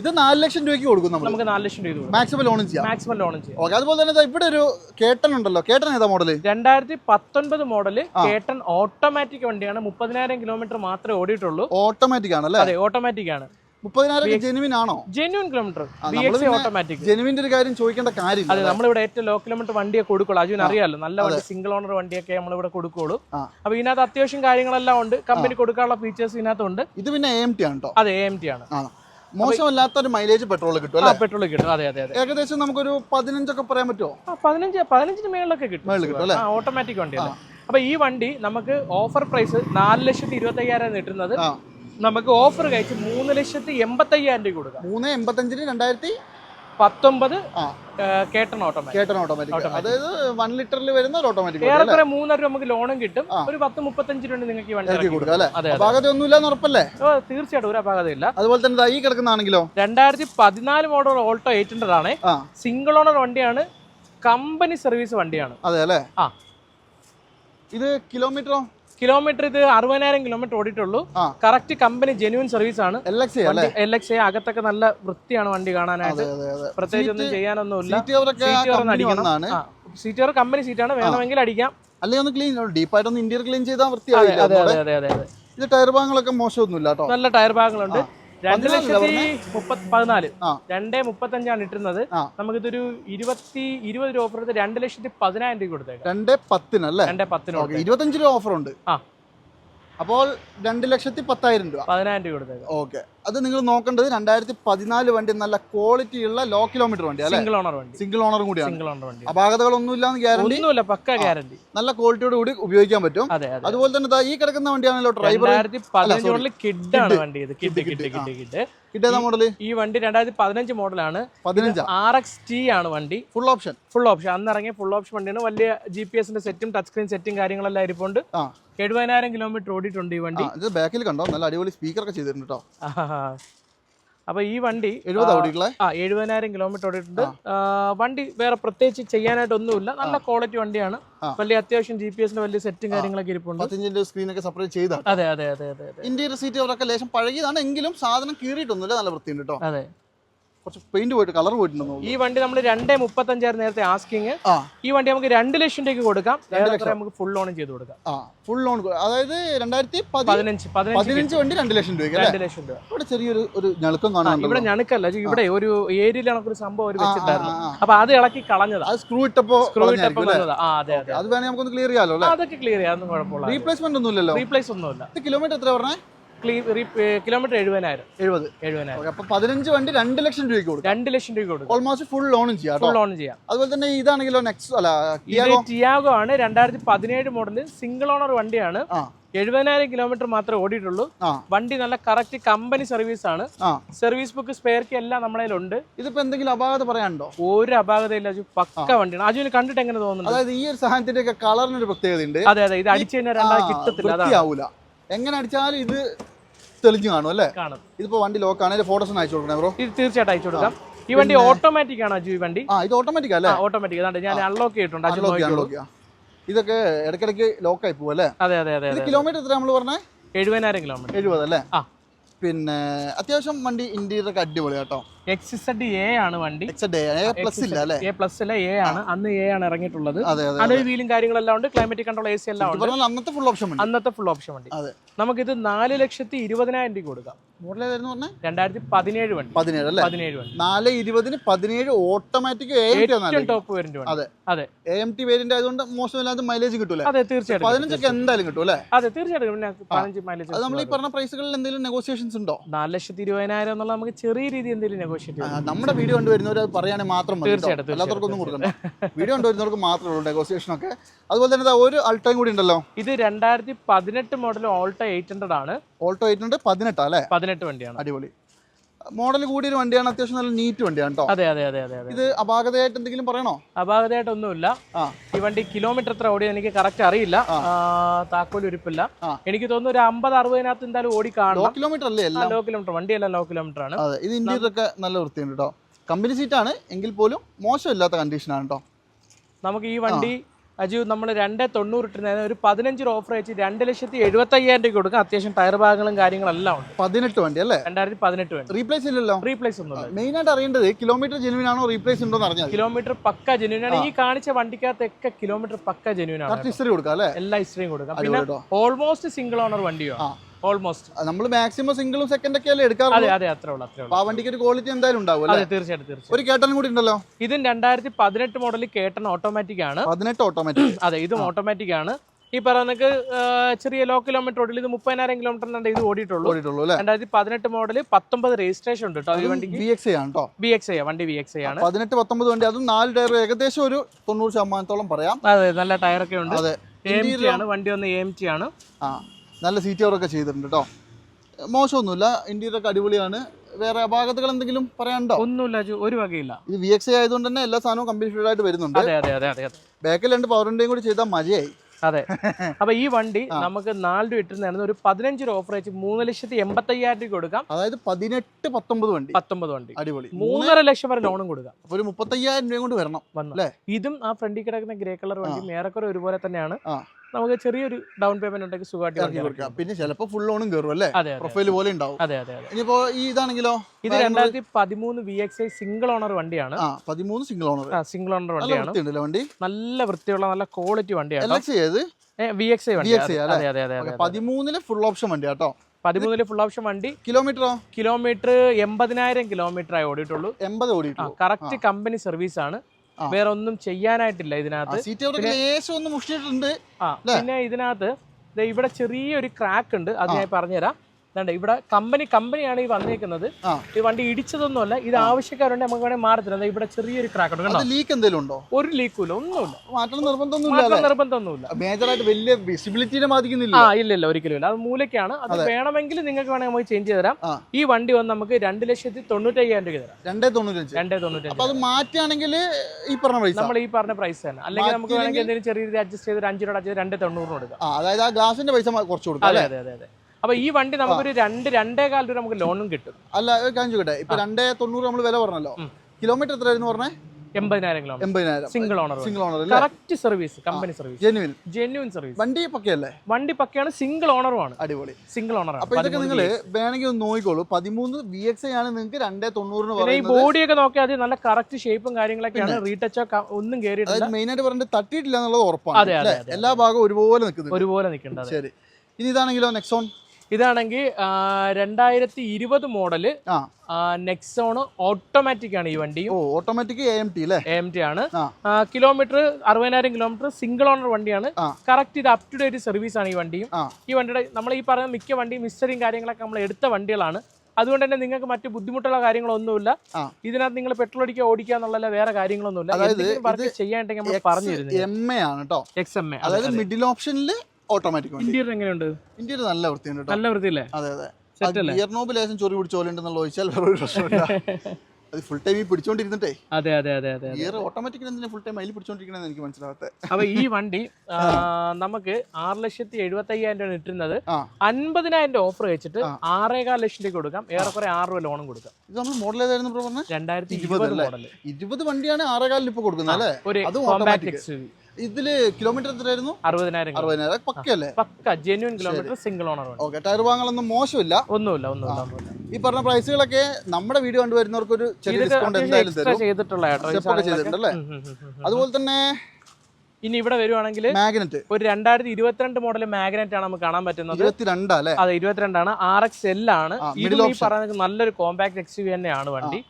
ഇത് നാല് ലക്ഷം രൂപയ്ക്ക് കൊടുക്കും നമ്മൾ നമുക്ക് നാല് ലക്ഷം രൂപ മാക്സിമം ലോണും ചെയ്യാം. മാക്സിമം ലോൺ ചെയ്യാം. ഓക്കെ അതുപോലെ തന്നെ ഇവിടെ ഒരു കേട്ടൻ ഉണ്ടല്ലോ. കേട്ടൻ ഏതാ മോഡൽ രണ്ടായിരത്തി പത്തൊൻപത് മോഡൽ കേട്ടൺ ഓട്ടോമാറ്റിക് വണ്ടിയാണ്. മുപ്പതിനായിരം കിലോമീറ്റർ മാത്രമേ ഓടിയിട്ടുള്ളൂ. ഓട്ടോമാറ്റിക് ആണ് അല്ലേ അതെ ഓട്ടോമാറ്റിക് ആണ്. മുപ്പതിനായിരം ജെനുവിൻ ആണോ? ജെന്യൂൻ കിലോമീറ്റർ ഓട്ടോമാറ്റിക് ജെനുവിന്റെ ഒരു കാര്യം ചോദിക്കേണ്ട അതെ കാര്യമില്ല നമ്മളിവിടെ ഏറ്റവും ലോ കിലോമീറ്റർ വണ്ടിയെ കൊടുക്കുള്ളൂ. അജുവിന് അറിയാലോ നല്ല വണ്ടി സിംഗിൾ ഓണർ വണ്ടിയൊക്കെ നമ്മളിവിടെ കൊടുക്കുള്ളൂ. ആ. അപ്പൊ ഇതിനകത്ത് അത്യാവശ്യം കാര്യങ്ങളെല്ലാം ഉണ്ട്. കമ്പനി കൊടുക്കാനുള്ള ഫീച്ചേഴ്സ് ഇതിനകത്തുണ്ട്. ഇത് പിന്നെ എം ടി ആണ് അതെ എം ടി ആണ്? ആ മോശമല്ലാത്ത ഒരു മൈലേജ് പെട്രോൾ കിട്ടും അല്ലേ? പെട്രോൾ കിട്ടും. അതെ അതെ അതെ. ഏകദേശം നമുക്കൊരു പതിനഞ്ചൊക്കെ പറയാൻ പറ്റുമോ? പതിനഞ്ച് പതിനഞ്ചിന് മേളിലൊക്കെ കിട്ടും. മേളിൽ കിട്ടും അല്ലേ? ഓട്ടോമാറ്റിക് വണ്ടിയാണ് അപ്പൊ ഈ വണ്ടി നമുക്ക് ഓഫർ പ്രൈസ് നാല് ലക്ഷത്തി ഇരുപത്തി അയ്യായിരം കിട്ടുന്നത് നമുക്ക് ഓഫർ കഴിച്ച് മൂന്ന് ലക്ഷത്തി എൺപത്തി അയ്യായിരം രൂപ കൊടുക്കാം. മൂന്ന് എൺപത്തഞ്ചിന് രണ്ടായിരത്തി പത്തൊമ്പത് K ten automatic K ten automatic അതായത് വൺ ലിറ്ററിൽ വരുന്ന ഒരു ഓട്ടോമാറ്റിക് ഏറെക്കുറെ മൂന്നര നമുക്ക് ലോണും കിട്ടും. ഒരു പത്ത് മുപ്പത്തഞ്ച് രൂപ നിങ്ങൾക്ക് ഈ വണ്ടി കൊടുക്കാം അല്ലേ. അപാകത ഒന്നുമില്ല ഉറപ്പല്ലേ? തീർച്ചയായിട്ടും ഒരു അപാകതയില്ല അതുപോലെ തന്നെ ഈ കിടക്കുന്നതാണെങ്കിലോ രണ്ടായിരത്തി പതിനാല് മോഡൽ ഓൾട്ടോ എയ്റ്റ് ഹൺഡ്രഡ് ആണ് സിംഗിൾ ഓണർ വണ്ടിയാണ്. കമ്പനി സർവീസ് വണ്ടിയാണ്. അതെ അല്ലേ? ആ. ഇത് കിലോമീറ്ററോ കിലോമീറ്റർ ഇത് അറുപതിനായിരം കിലോമീറ്റർ ഓടിയിട്ടുള്ളൂ. കറക്റ്റ് കമ്പനി ജെന്യൂൻ സർവീസ് ആണ്. എൽ എക്സ് അകത്തൊക്കെ നല്ല വൃത്തിയാണ് വണ്ടി കാണാനായിട്ട്. പ്രത്യേകിച്ച് ഒന്നും ചെയ്യാനൊന്നുമില്ല. Seat cover company seat company സീറ്റാണ് വേണമെങ്കിൽ അടിക്കാം. അല്ലെങ്കിൽ ഒന്ന് ക്ലീൻ ഡീപ്പായിട്ട് ഒന്ന് ഇന്റീരിയർ ക്ലീൻ ചെയ്താൽ വൃത്തിയാവില്ല ഇത് ടയർ ഭാഗങ്ങളൊക്കെ മോശമൊന്നുമില്ല കേട്ടോ. നല്ല ടയർ ഭാഗങ്ങളുണ്ട്. രണ്ട് ലക്ഷത്തി മുപ്പത്തി പതിനാല്. രണ്ടേ മുപ്പത്തഞ്ചാണ് ഇട്ടുന്നത്. നമുക്കിതൊരു ഇരുപത്തി ഇരുപത് രൂപ ഓഫർ എടുത്ത് രണ്ട് ലക്ഷത്തി പതിനായിരം രൂപ കൊടുത്തേക്കാം. രണ്ട് പത്തിനല്ലേ രണ്ടേ പത്തിന് ഇരുപത്തഞ്ച് രൂപ ഓഫർ ഉണ്ട്. ആ. അപ്പോൾ രണ്ട് ലക്ഷത്തി പത്തായിരം രൂപ. പതിനായിരം രൂപ കൊടുത്തേക്കാം. ഓക്കെ. അത് നിങ്ങൾ നോക്കേണ്ടത് രണ്ടായിരത്തി പതിനാല് വണ്ടി നല്ല ക്വാളിറ്റി ഉള്ള ലോ കിലോമീറ്റർ വണ്ടി അല്ലെ? സിംഗിൾ ഓണർ വണ്ടി. സിംഗിൾ ഓണറും കൂടിയാണ്. സിംഗിൾ ഓണർ വണ്ടി. അപാകതകളൊന്നും ഇല്ലാന്ന് ഗ്യാരണ്ടി ഒന്നുമില്ല പക്ക ഗ്യാരണ്ടി നല്ല ക്വാളിറ്റിയോട് കൂടി ഉപയോഗിക്കാൻ പറ്റും. അതെ അതെ. അതുപോലെ തന്നെ ഈ കിടക്കുന്ന വണ്ടിയാണല്ലോ ഡ്രൈവർ കിഡ് ആണ് വണ്ടി ഇത്. Kwid Kwid Kwid Kwid. Kwid model ഈ വണ്ടി രണ്ടായിരത്തി പതിനഞ്ച്? മോഡലാണ് ആർ എക്സ് ടി ആണ് വണ്ടി. ഫുൾ ഓപ്ഷൻ ഫുൾ ഓപ്ഷൻ അന്ന് ഇറങ്ങിയ ഫുൾ ഓപ്ഷൻ വണ്ടിയാണ്. വലിയ ജി പി എസിന്റെ സെറ്റും ടച്ച് സ്ക്രീൻ സെറ്റും കാര്യങ്ങളെല്ലാം ഇരിപ്പുണ്ട്. എഴുപതിനായിരം കിലോമീറ്റർ ഓടിയിട്ടുണ്ട് ഈ വണ്ടി. ഇത് ബാക്കിൽ കണ്ടോ? നല്ല അടിപൊളി സ്പീക്കർ ഒക്കെ ചെയ്തിട്ടുണ്ട് കേട്ടോ ആഹാ. അപ്പൊ ഈ വണ്ടി ആ എഴുപതിനായിരം കിലോമീറ്റർ ഓടിയിട്ടുണ്ട്. വണ്ടി വേറെ പ്രത്യേകിച്ച് ചെയ്യാനായിട്ട് ഒന്നുമില്ല നല്ല ക്വാളിറ്റി വണ്ടിയാണ്. വലിയ അത്യാവശ്യം ജി പി എസിന്റെ വലിയ സെറ്റും കാര്യങ്ങളൊക്കെ ഇരിപ്പുണ്ട്. സ്ക്രീനൊക്കെ സെപ്പറേറ്റ് ചെയ്താണ് അതെ അതെ അതെ അതെ അതെ. ഇന്റീരിയർ സീറ്റ് അവരൊക്കെ ലേശം പഴകിയതാണ്. എങ്കിലും സാധനം കീറിയിട്ടൊന്നുമില്ല. നല്ല വൃത്തിയുണ്ട് കേട്ടോ അതെ. കുറച്ച് പെയിന്റ് പോയിട്ട് കളർ പോയിട്ടുണ്ടെന്ന് ഈ വണ്ടി നമ്മൾ രണ്ടേ അഞ്ചായിരം നേരത്തെ ആസ്കിങ് ഈ വണ്ടി നമുക്ക് രണ്ട് ലക്ഷം രൂപയ്ക്ക് കൊടുക്കാം. നമുക്ക് ഫുൾ ലോണും ചെയ്ത് കൊടുക്കാം. ആ ഫുൾ ലോൺ അതായത് രണ്ടായിരത്തി പതി പതിനഞ്ച് പതിനഞ്ച് വണ്ടി രണ്ട് ലക്ഷം രൂപ രണ്ട് ലക്ഷം രൂപ. ഇവിടെ ചെറിയൊരു ഒരു ഞെളുക്കം കാണാൻ ഇവിടെ ഞണുക്കല്ല ഇവിടെ ഒരു ഏരിയയിൽ ഒരു സംഭവം ഒരു ആ. അപ്പൊ അത് ഇളക്കി കളഞ്ഞത്. അത് സ്ക്രൂ ഇട്ടപ്പോ സ്ക്രൂ ഇട്ടപ്പോ അതെ അതെ. അത് വേണേ നമുക്കൊന്ന് ക്ലിയർ ചെയ്യാലോ അല്ലേ? അതൊക്കെ ക്ലിയർ ചെയ്യാം. കുഴപ്പമില്ല. റീപ്ലേസ്മെന്റ് ഒന്നും ഇല്ലല്ലോ റീപ്ലേസ് ഒന്നുമില്ല കിലോമീറ്റർ എത്ര പറഞ്ഞേ? കിലോമീറ്റർ എഴുപതിനായിരം. എഴുപത്. എഴുപതിനായിരം. അപ്പൊ പതിനഞ്ച് വണ്ടി രണ്ട് ലക്ഷം രൂപയ്ക്ക് കൊടുക്കും. രണ്ട് ലക്ഷം രൂപ കൊടുക്കും. ഓൾമോസ്റ്റ് ഫുൾ ലോണും ചെയ്യാം ഫുൾ ലോൺ ചെയ്യാം. അതുപോലെ തന്നെ ഇതാണെങ്കിലോ നെക്സ്റ്റ് അല്ല ടിയാഗോ ആണ്. രണ്ടായിരത്തി പതിനേഴ് മോഡൽ സിംഗിൾ ഓണർ വണ്ടിയാണ്. എഴുപതിനായിരം കിലോമീറ്റർ മാത്രമേ ഓടിയിട്ടുള്ളൂ. വണ്ടി നല്ല കറക്റ്റ് കമ്പനി സർവീസ് ആണ്. സർവീസ് ബുക്ക് സ്പെയർ കി എല്ലാം നമ്മുടെ കയ്യിലുണ്ട്. ഇതിപ്പോ എന്തെങ്കിലും അപാകത പറയാനുണ്ടോ? ഒരു അപാകതയില്ല അജു. പക്ക വണ്ടിയാണ്. അജുവിന് കണ്ടിട്ട് എങ്ങനെ തോന്നുന്നു? അതായത് ഈ ഒരു സാധനത്തിന്റെ ഒക്കെ കളറിന് ഒരു പ്രത്യേകത ഉണ്ട് അതെ അതെ. ഇത് അടിച്ചു കഴിഞ്ഞാൽ രണ്ടാമത് കിട്ടത്തില്ല. എങ്ങനെ അടിച്ചാലും ഇത് തെളിഞ്ഞു കാണും അല്ലേ? ഇതിപ്പോ വണ്ടി ലോക്ക് ഫോട്ടോസ് അയച്ചു കൊടുക്കണേ ബ്രോ ഇത് തീർച്ചയായിട്ടും അയച്ചു കൊടുക്കാം. ഈ വണ്ടി ഓട്ടോമാറ്റിക് ആണ് ഈ വണ്ടി? ആ ഇത് ഓട്ടോമാറ്റിക് അല്ലേ? ഓട്ടോമാറ്റിക് അതാണ് ഞാൻ അൺലോക്ക് ചെയ്തിട്ടുണ്ട്. അജു അൺലോക്ക് അൺലോക്ക് ഇതൊക്കെ ഇടയ്ക്കിടയ്ക്ക് ലോക്ക് ആയി പോകും അല്ലേ? അതെ അതെ അതെ കിലോമീറ്റർ എത്ര നമ്മൾ പറഞ്ഞേ? എഴുപതിനായിരം കിലോമീറ്റർ എഴുപത് അല്ലേ? ആ. പിന്നെ അത്യാവശ്യം വണ്ടി ഇന്റീരിയർ ഒക്കെ അടിപൊളി കേട്ടോ എക്സിസഡ് എ ആണ് വണ്ടി. എ പ്ലസ് ഇല്ല എ ആണ്. അന്ന് എ ആണ് ഇറങ്ങിയിട്ടുള്ളത്. അതെ വീലും കാര്യങ്ങളെല്ലാം ഉണ്ട്. ക്ലൈമറ്റിക് കൺട്രോൾ എ സി എല്ലാം ഉണ്ട്. അന്നത്തെ ഫുൾ ഓപ്ഷൻ അന്നത്തെ ഫുൾ ഓപ്ഷൻ വണ്ടി. നമുക്കിത് നാല് ലക്ഷത്തി ഇരുപതിനായിരം രൂപ കൊടുക്കാം. രണ്ടായിരത്തി പതിനേഴ് വണ്ടി. പതിനേഴ് അല്ലേ? പതിനേഴ് വണ്ടി. നാല് ഇരുപതിന് പതിനേഴ് ഓട്ടോമാറ്റിക് എ ഏറ്റവും ടോപ്പ് വേരിയന്റ് അതെ. അതെ. എ എം ടി വേരിയന്റ് ആയതുകൊണ്ട് മോശമില്ലാത്ത മൈലേജ് കിട്ടൂലേ അതെ തീർച്ചയായിട്ടും പതിനഞ്ചൊക്കെ എന്തായാലും കിട്ടും അല്ലേ? അതെ തീർച്ചയായിട്ടും പിന്നെ പതിനഞ്ച് മൈലേജ് നമ്മൾ ഈ പറഞ്ഞ പ്രൈസുകളിൽ എന്തെങ്കിലും നെഗോസിയേഷൻസ് ഉണ്ടോ? നാല് ലക്ഷത്തി ഇരുപതിനായിരം എന്നുള്ള നമുക്ക് ചെറിയ രീതിയിൽ എന്തെങ്കിലും നെഗോഷിയേറ്റ് നമ്മുടെ വീഡിയോ കണ്ടുവരുന്നവർ അത് പറയുകയാണെങ്കിൽ മാത്രം മതി. തീർച്ചയായിട്ടും, അല്ലാത്തവർക്കൊന്നും കൊടുക്കണ്ട. വീഡിയോ കണ്ടുവരുന്നവർക്ക് മാത്രമേ ഉള്ളൂ നെഗോസിയേഷൻ ഒക്കെ. അതുപോലെ തന്നെ ഒരു അൾട്ടയും കൂടി ഉണ്ടല്ലോ. ഇത് രണ്ടായിരത്തി പതിനെട്ട് മോഡൽ ഓൾട്ടോ എയ്റ്റ് ഹൺഡ്രഡ് ആണ്. ഓൾട്ടോ എയ്റ്റ് ഹൺഡ്രഡ് പതിനെട്ടാ അല്ലേ? പതിനെട്ട് വണ്ടിയാണ്. അടിപൊളി. മോഡൽ കൂടിയൊരു വണ്ടിയാണ് അത്യാവശ്യം നല്ല നീറ്റ് വണ്ടിയാണ് കേട്ടോ അതെ അതെ അതെ അതെ ഇത് അപാകതയായിട്ട് എന്തെങ്കിലും പറയണോ? അപാകതയായിട്ടൊന്നുമില്ല. ഈ വണ്ടി കിലോമീറ്റർ എത്ര ഓടിയത് എനിക്ക് കറക്റ്റ് അറിയില്ല. താക്കോൽ ഒരുപ്പില്ല എനിക്ക് തോന്നുന്നു ഒരു അമ്പത് അറുപതിനകത്ത് എന്തായാലും ഓടി കാണും കിലോമീറ്റർ അല്ലേ ലോ കിലോമീറ്റർ വണ്ടിയല്ല ലോ കിലോമീറ്റർ ആണ്. ഇത് ഇന്ത്യയിലൊക്കെ നല്ല വൃത്തിയുണ്ട് കേട്ടോ കമ്പനി സീറ്റാണ് എങ്കിൽ പോലും മോശമില്ലാത്ത കണ്ടീഷനാണ് കേട്ടോ നമുക്ക് ഈ വണ്ടി അജു നമ്മൾ രണ്ട് തൊണ്ണൂറ് ഇട്ടിരുന്ന. ഒരു പതിനഞ്ച് ഓഫർ വെച്ച് രണ്ട് ലക്ഷത്തി എഴുപത്തി അയ്യായിരം രൂപ കൊടുക്കും അത്യാവശ്യം ടയർ ഭാഗങ്ങളും കാര്യങ്ങളെല്ലാം ഉണ്ട്. പതിനെട്ട് വണ്ടി അല്ലേ? രണ്ടായിരത്തി പതിനെട്ട് വേണ്ടി. റീപ്ലേസ് ഇല്ലല്ലോ? റീപ്ലേസ് ഒന്നും മെയിൻ ആയിട്ട് അറിയേണ്ടത് കിലോമീറ്റർ ജെനുവിൻ ആണോ റീപ്ലേസ് ഉണ്ടോ അറിഞ്ഞാൽ കിലോമീറ്റർ പക്ക ജെനുവിൻ ആണ്. ഈ കാണിച്ച വണ്ടിക്കകത്തൊക്കെ കിലോമീറ്റർ പക്ക ജെനുവിൻ ആണ് ഹിസ്റ്ററി കൊടുക്കാം അല്ലേ? എല്ലാ ഹിസ്റ്ററിയും കൊടുക്കാം. പിന്നെ ഓൾമോസ്റ്റ് സിംഗിൾ ഓണർ വണ്ടിയോ. ഓൾമോസ്റ്റ് നമ്മൾ മാക്സിമം സിംഗിളും സെക്കൻഡ് ഒക്കെ അല്ലേ അതെ എടുക്കാറുള്ളൂ? അതെ അത്രേ ഉള്ളൂ അത്രേ ഉള്ളൂ. ആ വണ്ടിക്ക് ഒരു ക്വാളിറ്റി എന്തായാലും ഉണ്ടാവും അല്ലേ? അതെ തീർച്ചയായിട്ടും തീർച്ചയായിട്ടും. ഒരു കേട്ടനും കൂടി ഉണ്ടല്ലോ? ഇതും രണ്ടായിരത്തി പതിനെട്ട് മോഡൽ കേട്ടൺ ഓട്ടോമാറ്റിക് ആണ്. പതിനെട്ട് ഓട്ടോമാറ്റിക് അതെ ഇതും ഓട്ടോമാറ്റിക് ആണ്. ഈ പറയുന്നക്ക് ചെറിയ ലോ കിലോമീറ്റർ ഓടില്ല ഇത് മുപ്പതിനായിരം കിലോമീറ്റർ ഇത് ഓടിയിട്ടുള്ളൂ. ഓടിയിട്ടുള്ളൂ രണ്ടായിരത്തി പതിനെട്ട് മോഡൽ പത്തൊമ്പത് രജിസ്ട്രേഷൻ ഉണ്ട് കേട്ടോ ഈ വണ്ടിക്ക്. വി എക്സ് ആണ് കേട്ടോ ബി എക്സ് വണ്ടി ബി എക്സ് ആണ്. പതിനെട്ട് പത്തൊമ്പത് വണ്ടി. അതും നാല് ടയർ ഏകദേശം ഒരു തൊണ്ണൂറ് ശതമാനത്തോളം പറയാം. അതെ നല്ല ടയറൊക്കെ ഉണ്ട്. അതെ. എം ടി ആണ് വണ്ടി ഒന്ന് എം ടി ആണ്. ആ. നല്ല സീറ്റ് കവറൊക്കെ ചെയ്തിട്ടുണ്ട് കേട്ടോ മോശമൊന്നുമില്ല. ഇന്റീരിയർ ഒക്കെ അടിപൊളിയാണ്. വേറെ അപാകതകൾ എന്തെങ്കിലും പറയാനുണ്ടോ? ഒന്നുമില്ല ഒരു വകയില്ല. ഇത് വി എക്സ് ആയതുകൊണ്ട് തന്നെ എല്ലാ സാധനവും കംപ്ലീറ്റ് ആയിട്ട് വരുന്നുണ്ട്. അതെ അതെ അതെ അതെ അതെ. ബാക്കിൽ രണ്ട് വിൻഡോയും കൂടി ചെയ്താൽ മതിയായി. അതെ. അപ്പൊ ഈ വണ്ടി നമുക്ക് നാല് രൂപ ഇട്ടിരുന്നായിരുന്നു. ഒരു പതിനഞ്ച് രൂപ ഓഫർ വെച്ച് മൂന്ന് ലക്ഷത്തി എൺപത്തി അയ്യായിരം രൂപ കൊടുക്കാം. അതായത് പതിനെട്ട് പത്തൊമ്പത് വണ്ടി. പത്തൊമ്പത് വണ്ടി. അടിപൊളി. മൂന്നര ലക്ഷം വരെ ലോണും കൊടുക്കാം. ഒരു ഒരു മുപ്പത്തയ്യായിരം രൂപ കൊണ്ട് വരണം? ഇതും ആ ഫ്രണ്ടിൽ കിടക്കുന്ന ഗ്രേ കളർ വണ്ടി ഏറെക്കുറെ ഒരുപോലെ തന്നെയാണ്. നമുക്ക് ചെറിയൊരു ഡൗൺ പേയ്മെന്റ് ഉണ്ടെങ്കിൽ സുഖമായിട്ട് ഇറക്കി വണ്ടി കൊടുക്കാം. പിന്നെ ചിലപ്പോൾ ഫുൾ ഓണും കയറും അല്ലേ? പ്രൊഫൈൽ പോലെ ഉണ്ടാവും. അതെ അതെ ഇനിയിപ്പോ ഈ ഇതാണെങ്കിലോ? ഇത് രണ്ടായിരത്തി പതിമൂന്ന് V X I single owner വണ്ടിയാണ്. പതിമൂന്ന് സിംഗിൾ ഓണർ സിംഗിൾ ഓണർ വണ്ടിയാണ്. വണ്ടി? നല്ല വൃത്തിയുള്ള നല്ല ക്വാളിറ്റി വണ്ടിയാണ് വി എക്സ് ഐ വണ്ടി അതെ. അതെ അതെ പതിമൂന്നിൽ ഫുൾ ഓപ്ഷൻ വണ്ടി കേട്ടോ പതിമൂന്നിൽ ഫുൾ ഓപ്ഷൻ വണ്ടി. കിലോമീറ്ററോ കിലോമീറ്റർ എൺപതിനായിരം കിലോമീറ്റർ ആയി ഓടിയിട്ടുള്ളൂ. എൺപത് ഓടിയിട്ടുള്ളൂ. കറക്റ്റ് കമ്പനി സർവീസ് ആണ്. വേറെ ഒന്നും ചെയ്യാനായിട്ടില്ല ഇതിനകത്ത്. പിന്നെ ഇതിനകത്ത് ഇവിടെ ചെറിയൊരു ക്രാക്ക് ഉണ്ട്. അത് ഞാൻ പറഞ്ഞുതരാം. ദാണ്ടെ ഇവിടെ കമ്പനി കമ്പനിയാണ് ഈ വന്നേക്കുന്നത്. ഈ വണ്ടി ഇടിച്ചതൊന്നുമല്ല ഇത് ആവശ്യക്കാരുണ്ട് നമുക്ക് വേണമെങ്കിൽ മാറത്തില്ല ഇവിടെ ചെറിയൊരു ക്രാക്ക് ഉണ്ട് ലീക്ക് എന്തെങ്കിലും ഉണ്ടോ? ഒരു ലീക്കൂല ഒന്നുമില്ല. മാറ്റണം നിർബന്ധമൊന്നുമില്ല. നിർബന്ധമൊന്നുമില്ല മേജർ വലിയ വിസിബിലിറ്റിനെ ബാധിക്കുന്നില്ല. ആ ഇല്ല ഇല്ല ഒരിക്കലും ഇല്ല. അത് മൂലക്കാണ് അത് വേണമെങ്കിൽ നിങ്ങൾക്ക് വേണമെങ്കിൽ നമുക്ക് ചേഞ്ച് ചെയ്ത് തരാം. ഈ വണ്ടി വന്ന് നമുക്ക് രണ്ട് ലക്ഷത്തി തൊണ്ണൂറ്റയ്യായിരം രൂപ തരാം. രണ്ടേ തൊണ്ണൂറ്റഞ്ച്. രണ്ടേ തൊണ്ണൂറ്റഞ്ച്. അപ്പൊ അത് മാറ്റുകയാണെങ്കിൽ ഈ പറഞ്ഞ പ്രൈസ് നമ്മൾ ഈ പറഞ്ഞ പ്രൈസ് തന്നെ. അല്ലെങ്കിൽ നമുക്ക് വേണമെങ്കിൽ എന്തെങ്കിലും ചെറിയ അഡ്ജസ്റ്റ് ചെയ്ത് ഒരു അഞ്ച് രൂപ അഡ്ജസ്റ്റ് രണ്ടേ തൊണ്ണൂറിന് കൊടുക്കാം. അതായത് ആ ഗ്ലാസിന്റെ പൈസ കുറച്ച് കൊടുക്കാം അതെ അതെ അതെ. അപ്പൊ ഈ വണ്ടി നമുക്കൊരു രണ്ട് രണ്ടേ കാല രൂപ നമുക്ക് ലോണും കിട്ടും. അല്ല ഒരു കിട്ടെ ഇപ്പൊ രണ്ടേ തൊണ്ണൂറ് നമ്മൾ വില പറഞ്ഞല്ലോ. കിലോമീറ്റർ എത്രയായിരുന്നു പറഞ്ഞേ? എൺപതിനായിരം കിലോമീറ്റർ എൺപതിനായിരം. Single owner single owner correct service company service genuine genuine service വണ്ടി പക്കയല്ലേ? വണ്ടി പക്കയാണ് സിംഗിൾ ഓണറുമാണ് അടിപൊളി. സിംഗിൾ ഓണർ അപ്പൊ ഇതൊക്കെ നിങ്ങൾ വേണമെങ്കിൽ ഒന്ന് നോക്കിക്കോളൂ. പതിമൂന്ന് വി എക്സ് ആണ് നിങ്ങൾക്ക് രണ്ടേ തൊണ്ണൂറിന് പറയുന്നത്. ഈ ബോഡിയൊക്കെ നോക്കിയാൽ അത് നല്ല കറക്റ്റ് ഷേപ്പും കാര്യങ്ങളൊക്കെയാണ്. റീടച്ചോ ഒന്നും കയറിയിട്ടില്ല മെയിൻ ആയിട്ട് പറഞ്ഞിട്ട് തട്ടിയിട്ടില്ല എന്നുള്ളത് ഉറപ്പാണ്? എല്ലാ ഭാഗവും ഒരുപോലെ നിൽക്കുന്നു ഒരുപോലെ നിൽക്കുന്നത് ശരി. ഇനി ഇതാണെങ്കിലോ നെക്സോൺ ഇതാണെങ്കിൽ രണ്ടായിരത്തി ഇരുപത് മോഡൽ നെക്സോൺ ഓട്ടോമാറ്റിക് ആണ് ഈ വണ്ടി ഓട്ടോമാറ്റിക് എ എം ടി അല്ലേ? എം ടി ആണ്. കിലോമീറ്റർ അറുപതിനായിരം കിലോമീറ്റർ സിംഗിൾ ഓണർ വണ്ടിയാണ്. കറക്റ്റ് ഇത് അപ് ടു ഡേറ്റ് സർവീസ് ആണ് ഈ വണ്ടിയും. ഈ വണ്ടിയുടെ നമ്മൾ ഈ പറയുന്ന മിക്ക വണ്ടിയും മിസ്റ്ററിയും കാര്യങ്ങളൊക്കെ നമ്മൾ എടുത്ത വണ്ടികളാണ്. അതുകൊണ്ട് തന്നെ നിങ്ങൾക്ക് മറ്റ് ബുദ്ധിമുട്ടുള്ള കാര്യങ്ങളൊന്നുമില്ല. ഇതിനകത്ത് നിങ്ങൾ പെട്രോൾ അടിക്കുക ഓടിക്കുക എന്നുള്ള വേറെ കാര്യങ്ങളൊന്നുമില്ല. വർക്ക് ചെയ്യാണ്ടെങ്കിൽ നമ്മൾ പറഞ്ഞു തരുന്നത് എം എ ആണ് കേട്ടോ എക്സ് എം എ അതായത് മിഡിൽ ഓപ്ഷനിൽ ഓട്ടോമാറ്റിക് ഇന്റീരിയർ എങ്ങനെയുണ്ട്? ഇന്ത്യയിൽ നല്ല വൃത്തിയുണ്ട് നല്ല വൃത്തിയില്ലേ? അതെ അതെ. ഗിയർ നോബ് ലേശം ചൊറി പിടിച്ച പോലെ ഉണ്ടെന്നുള്ള ചോദിച്ചാൽ വേറെ ഒരു പ്രശ്നമില്ല. അത് ഫുൾ ടൈം ഈ പിടിച്ചോണ്ടിരുന്നിട്ടേ. അതെ അതെ അതെ അതെ. ഗിയർ ഓട്ടോമാറ്റിക്കിന് എന്തിനാ ഫുൾ ടൈം അതിൽ പിടിച്ചോണ്ടിരിക്കണെന്ന് എനിക്ക് മനസ്സിലാവാത്ത. അപ്പൊ ഈ വണ്ടി നമുക്ക് ആറ് ലക്ഷത്തി എഴുപത്തി അയ്യായിരം രൂപ ഇട്ടിരുന്നത് അൻപതിനായിരം രൂപ ഓഫർ വെച്ചിട്ട്. ആറേകാൽ ലക്ഷം രൂപ കൊടുക്കാം. ഏറെക്കുറെ ആറ് രൂപ ലോണും കൊടുക്കാം. ഇത് നമ്മൾ മോഡൽ ഏതായിരുന്നു പറഞ്ഞത് രണ്ടായിരത്തി ഇരുപത് മോഡൽ ഇരുപത് വണ്ടിയാണ് ആറേകാലിൽ ഇപ്പൊ കൊടുക്കുന്നത് അല്ലേ? ഒരു കോമ്പാക്ട് എക്സ് ഇതിൽ കിലോമീറ്റർ എത്രയായിരുന്നു? അറുപതിനായിരം. അറുപതിനായിരം. പക്കല്ലേ pukka. Genuine kilometre single owner okay tyre വാങ്ങലൊന്നും മോശമില്ല. ഒന്നുമില്ല ഒന്നുമില്ല ഈ പറഞ്ഞ പ്രൈസുകളൊക്കെ നമ്മുടെ വീഡിയോ കണ്ടുവരുന്നവർക്ക് ഒരു ചെറിയ ഡിസ്കൗണ്ട് എന്തായാലും ഉം, ഉം. അതുപോലെ തന്നെ ഇനി ഇവിടെ വരുവാണെങ്കിൽ മാഗ്നറ്റ് ഒരു രണ്ടായിരത്തി ഇരുപത്തിരണ്ട് മോഡൽ മാഗ്നറ്റ് ആണ് നമുക്ക് കാണാൻ പറ്റുന്നത്. ഇരുപത്തിരണ്ടാ അല്ലേ? അതെ ഇരുപത്തിരണ്ടാണ്. ആർ എക്സ് എൽ ആണ്. ഈ പറഞ്ഞ നല്ലൊരു കോമ്പാക്ട് എക്സ് യു തന്നെയാണ് വണ്ടി.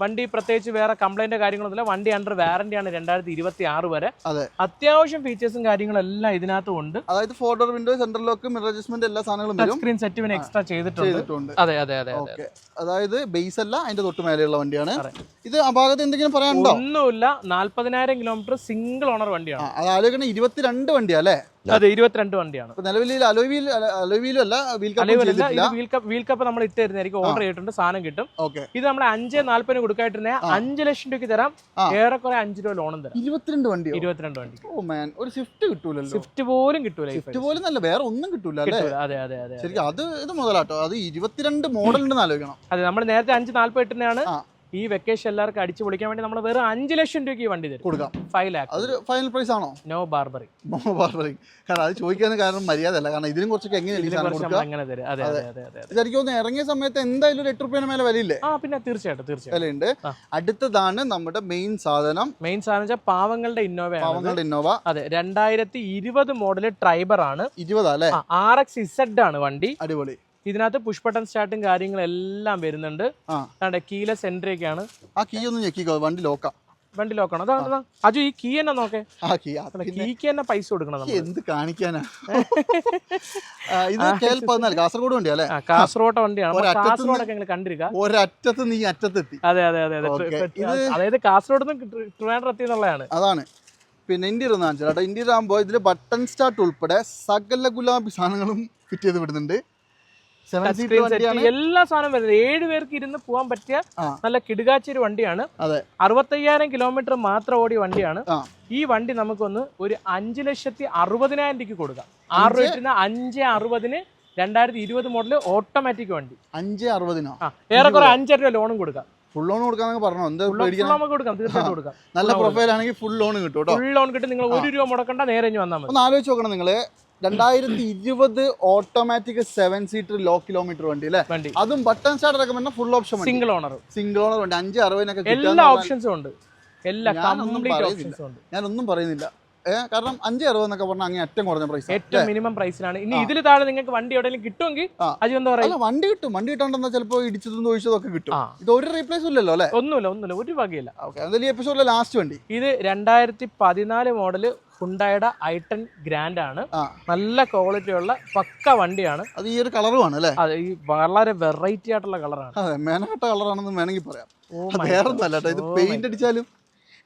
വണ്ടി പ്രത്യേകിച്ച് വേറെ കംപ്ലൈന്റ് കാര്യങ്ങളൊന്നുമില്ല. വണ്ടി അണ്ടർ വാറന്റി ആണ് രണ്ടായിരത്തി ഇരുപത്തി ആറ് വരെ. അതെ. അത്യാവശ്യം ഫീച്ചേഴ്സും കാര്യങ്ങളും എല്ലാം ഇതിനകത്തും ഉണ്ട്. അതായത് four door window central lock mirror adjustment എല്ലാ സാധനങ്ങളും ടച്ച് സ്ക്രീൻ സെറ്റ് പിന്നെ എക്സ്ട്രാ ചെയ്തിട്ടുണ്ട്. അതെ അതെ അതെ അതെ അതായത് ബേസ് അല്ല അതിന്റെ തൊട്ട് മേലെയുള്ള വണ്ടിയാണ്. ഇത് ഭാഗത്ത് എന്തെങ്കിലും പറയാനുണ്ടോ? ഒന്നുമില്ല നാല്പതിനായിരം കിലോമീറ്റർ സിംഗിൾ ഓണർ വണ്ടിയാണ്. അത് ആലോചിക്കണ ഇരുപത്തിരണ്ട് വണ്ടിയാ അല്ലേ? അതെ ഇരുപത്തിരണ്ട് വണ്ടിയാണ്. നിലവിൽ അല്ല വീൽ കപ്പ് വീൽ കപ്പ് നമ്മൾ ഇട്ട് തരുന്നതായിരിക്കും ഓർഡർ ചെയ്തിട്ടുണ്ട് സാധനം കിട്ടും. ഇത് നമ്മൾ അഞ്ച് നാല്പതിന് കൊടുക്കാട്ടിരുന്നേ അഞ്ച് ലക്ഷം രൂപയ്ക്ക് തരാം. ഏറെക്കുറെ അഞ്ച് രൂപ ലോണും തരാം. ഇരുപത്തിരണ്ട് വണ്ടി ഇരുപത്തിരണ്ട് വണ്ടി. ഓ മാൻ ഒരു സ്വിഫ്റ്റ് കിട്ടൂലല്ലോ. സ്വിഫ്റ്റ് പോലും കിട്ടൂല സ്വിഫ്റ്റ് പോലും നല്ല വേറെ ഒന്നും കിട്ടൂല അതെ അതെ അതെ ശരിക്കും അത് ഇത് മുതലാട്ടോ. അത് ഇരുപത്തിരണ്ട് മോഡൽ ഉണ്ടെന്ന് ആലോചിക്കണം അതെ നമ്മൾ നേരത്തെ അഞ്ച് നാല്പത് ഇട്ടുന്നതാണ്. ഈ വെക്കേഷൻ എല്ലാവർക്കും അടിച്ചു പൊളിക്കാൻ വേണ്ടി നമ്മൾ വേറെ അഞ്ച് ലക്ഷം രൂപയ്ക്ക് ഈ വണ്ടി തരും. കൊടുക്കാം. ഫൈവ് ലാക്ക് അതൊരു ഫൈനൽ പ്രൈസ് ആണോ? നോ ബാർബറി നോ ബാർബറി കാരണം അത് ചോദിക്കാൻ കാരണം മര്യാദ അല്ല കാരണം ഇതിനും കുറച്ചൊക്കെ എങ്ങനെയാണ് അതെ ഇറങ്ങിയ സമയത്ത് എന്തായാലും ഒരു എട്ട് റുപ്യേന് മേലെ വിലയില്ലേ? ആ പിന്നെ തീർച്ചയായിട്ടും തീർച്ചയായിട്ടും. വിലയുണ്ട്. അടുത്തതാണ് നമ്മുടെ മെയിൻ സാധനം. മെയിൻ സാധനം പാവങ്ങളുടെ ഇന്നോവ പാവങ്ങളുടെ ഇന്നോവ അതെ രണ്ടായിരത്തി ഇരുപത് മോഡൽ ട്രൈബർ ആണ്. ഇരുപതാ അല്ലേ? ആർ എക്സ് ഇസഡ് ആണ് വണ്ടി. അടിപൊളി. ഇതിനകത്ത് പുഷ് ബട്ടൺ സ്റ്റാർട്ടും കാര്യങ്ങളും എല്ലാം വരുന്നുണ്ട് അതെ കീലസ് എൻട്രി ഒക്കെയാണ്. ആ കീ ഒന്ന് ഞെക്കിക്കോ വണ്ടി ലോക്ക വണ്ടി ലോക്കാണ് അതാണ് അതാ. അജു ഈ കീ തന്നെ നോക്കേ. കീക്ക് തന്നെ പൈസ കൊടുക്കണം എന്ത് കാണിക്കാനാ? ഇത് കെ എൽ പതിനാല് കാസർഗോഡ് വണ്ടിയാ അല്ലേ? കാസർഗോഡ് വണ്ടിയാണ്. കാസർഗോഡൊക്കെ നിങ്ങൾ കണ്ടിരിക്കുക ഒരറ്റത്ത് നീ അറ്റത്തെത്തി. അതെ അതെ അതെ അതായത് കാസർഗോഡ് നിന്ന് ട്രിവാൻഡ്രം എത്തി എന്നുള്ളതാണ്. അതാണ്. പിന്നെ ഇന്ത്യയിൽ ഒന്ന് കാണിച്ചു കേട്ടോ ഇന്ത്യയിൽ ആകുമ്പോൾ ഇതിൽ ബട്ടൺ സ്റ്റാർട്ട് ഉൾപ്പെടെ സകല ഗുലാബി സാധനങ്ങളും ഫിറ്റ് ചെയ്ത് വിടുന്നുണ്ട്. എല്ലാ സാധനം വരുന്നത്. ഏഴ് പേർക്ക് ഇരുന്ന് പോകാൻ പറ്റിയ നല്ല കിടുകാച്ചൊരു വണ്ടിയാണ്. അറുപത്തയ്യായിരം കിലോമീറ്റർ മാത്രം ഓടിയ വണ്ടിയാണ്. ഈ വണ്ടി നമുക്കൊന്ന് ഒരു അഞ്ച് ലക്ഷത്തി അറുപതിനായിരം രൂപയ്ക്ക് കൊടുക്കാം. ആറ് രൂപ അഞ്ച് അറുപതിന് രണ്ടായിരത്തി ഇരുപത് മോഡൽ ഓട്ടോമാറ്റിക് വണ്ടി. അഞ്ച് അറുപതിനോ? ഏറെക്കുറെ അഞ്ചര രൂപ ലോണും കൊടുക്കാം. ഫുൾ ലോൺ കൊടുക്കാന്നൊക്കെ പറഞ്ഞു? എന്താ നമുക്ക് കൊടുക്കാം. തീർച്ചയായിട്ടും കൊടുക്കാം. നല്ല പ്രൊഫൈൽ ആണെങ്കിൽ ഫുൾ ലോൺ കിട്ടും ഫുൾ ലോൺ കിട്ടി നിങ്ങൾ ഒരു രൂപ മുടക്കണ്ട നേരെ വന്നാൽ മതി. ഒന്ന് ആലോചിച്ച് നോക്കണം നിങ്ങൾ രണ്ടായിരത്തി ഇരുപത് automatic seven seater low kilometre വണ്ടി അല്ലേ? വണ്ടി. അതും ബട്ടൺ സ്റ്റാർട്ട് അടക്കം full option single owner single owner വണ്ടി. അഞ്ച് അറുപതിനൊക്കെ എല്ലാ ഓപ്ഷൻസും ഉണ്ട്. എല്ലാ ഞാനൊന്നും പറയുന്നില്ല. കാരണം അഞ്ച് അറുപത് എന്നൊക്കെ പറഞ്ഞാൽ അങ്ങനെ ഏറ്റവും കുറഞ്ഞ പ്രൈസ് ഏറ്റവും മിനിമം പ്രൈസിലാണ് ഇനി ഇതിൽ താഴെ നിങ്ങൾക്ക് വണ്ടി എവിടെയെങ്കിലും കിട്ടുമെങ്കിൽ അജി എന്താ പറയുക? വണ്ടി കിട്ടും. വണ്ടി കിട്ടാണ്ടെന്നാ ചിലപ്പോൾ ഇടിച്ചതും തൊഴിച്ചതും ഒക്കെ കിട്ടും. ഇത് ഒരു റീപ്ലേസും ഇല്ലല്ലോ അല്ലേ? ഒന്നുമില്ല ഒന്നുമില്ല. ഒരു വകയില്ല. ഓക്കെ ഈ എപ്പിസോഡിലെ ലാസ്റ്റ് വണ്ടി. ഇത് രണ്ടായിരത്തി പതിനാല് മോഡൽ ഹുണ്ടായുടെ ഐ ടെൻ ഗ്രാൻഡ് ആണ്. നല്ല ക്വാളിറ്റി ഉള്ള പക്ക വണ്ടിയാണ്. അത് ഈ ഒരു കളറുമാണ് അല്ലേ? അതെ ഈ വളരെ വെറൈറ്റി ആയിട്ടുള്ള കളറാണ് അതെ മേനപ്പെട്ട കളറാണെന്ന് വേണമെങ്കിൽ പറയാം. Oh വേറെ ഇത് Oh പെയിന്റ് അടിച്ചാലും